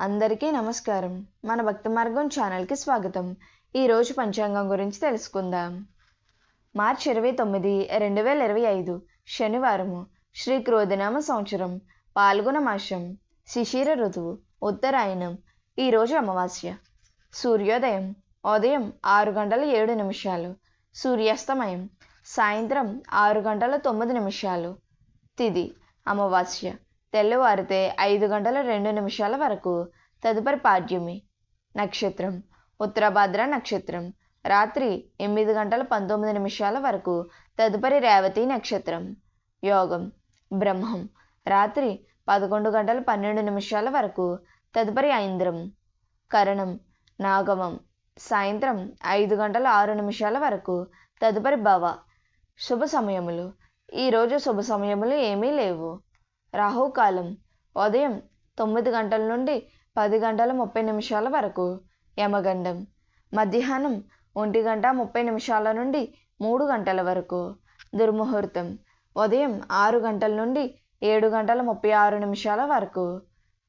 అందరికీ నమస్కారం. మన భక్తి మార్గం ఛానల్కి స్వాగతం. ఈరోజు పంచాంగం గురించి తెలుసుకుందాం. మార్చి ఇరవై తొమ్మిది రెండు వేల ఇరవై ఐదు శనివారము శ్రీ క్రోధనామ సంవత్సరం పాల్గొన మాసం శిశిర ఋతువు ఉత్తరాయణం ఈరోజు అమావాస్య. సూర్యోదయం ఉదయం ఆరు గంటల ఏడు నిమిషాలు. సూర్యాస్తమయం సాయంత్రం ఆరు గంటల తొమ్మిది నిమిషాలు. తిది అమావాస్య తెల్లవారితే ఐదు గంటల రెండు నిమిషాల వరకు. తదుపరి పాడ్యమి. నక్షత్రం. ఉత్తరభాద్ర నక్షత్రం. రాత్రి ఎనిమిది గంటల పంతొమ్మిది నిమిషాల వరకు. తదుపరి రేవతి నక్షత్రం. యోగం. బ్రహ్మం. రాత్రి పదకొండు గంటల పన్నెండు నిమిషాల వరకు. తదుపరి ఐంద్రం. కరణం. నాగమం. సాయంత్రం ఐదు గంటల ఆరు నిమిషాల వరకు. తదుపరి భవ. శుభ సమయములు. ఈరోజు శుభ సమయములు ఏమీ లేవు. రాహుకాలం. ఉదయం తొమ్మిది గంటల నుండి పది గంటల ముప్పై నిమిషాల వరకు. యమగండం. మధ్యాహ్నం ఒంటి గంట ముప్పై నిమిషాల నుండి మూడు గంటల వరకు. దుర్ముహూర్తం. ఉదయం ఆరు గంటల నుండి ఏడు గంటల ముప్పై ఆరు నిమిషాల వరకు.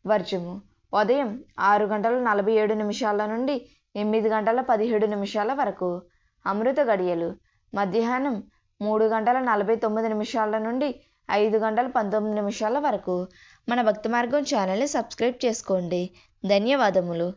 వర్జము. ఉదయం ఆరు గంటల నలభై ఏడు నిమిషాల నుండి ఎనిమిది గంటల పదిహేడు నిమిషాల వరకు. అమృత గడియలు. మధ్యాహ్నం మూడు గంటల నలభై తొమ్మిది నిమిషాల నుండి ఐదు గంటల పంతొమ్మిది నిమిషాల వరకు. మన భక్తి మార్గం ఛానల్ని సబ్స్క్రైబ్ చేసుకోండి. ధన్యవాదములు.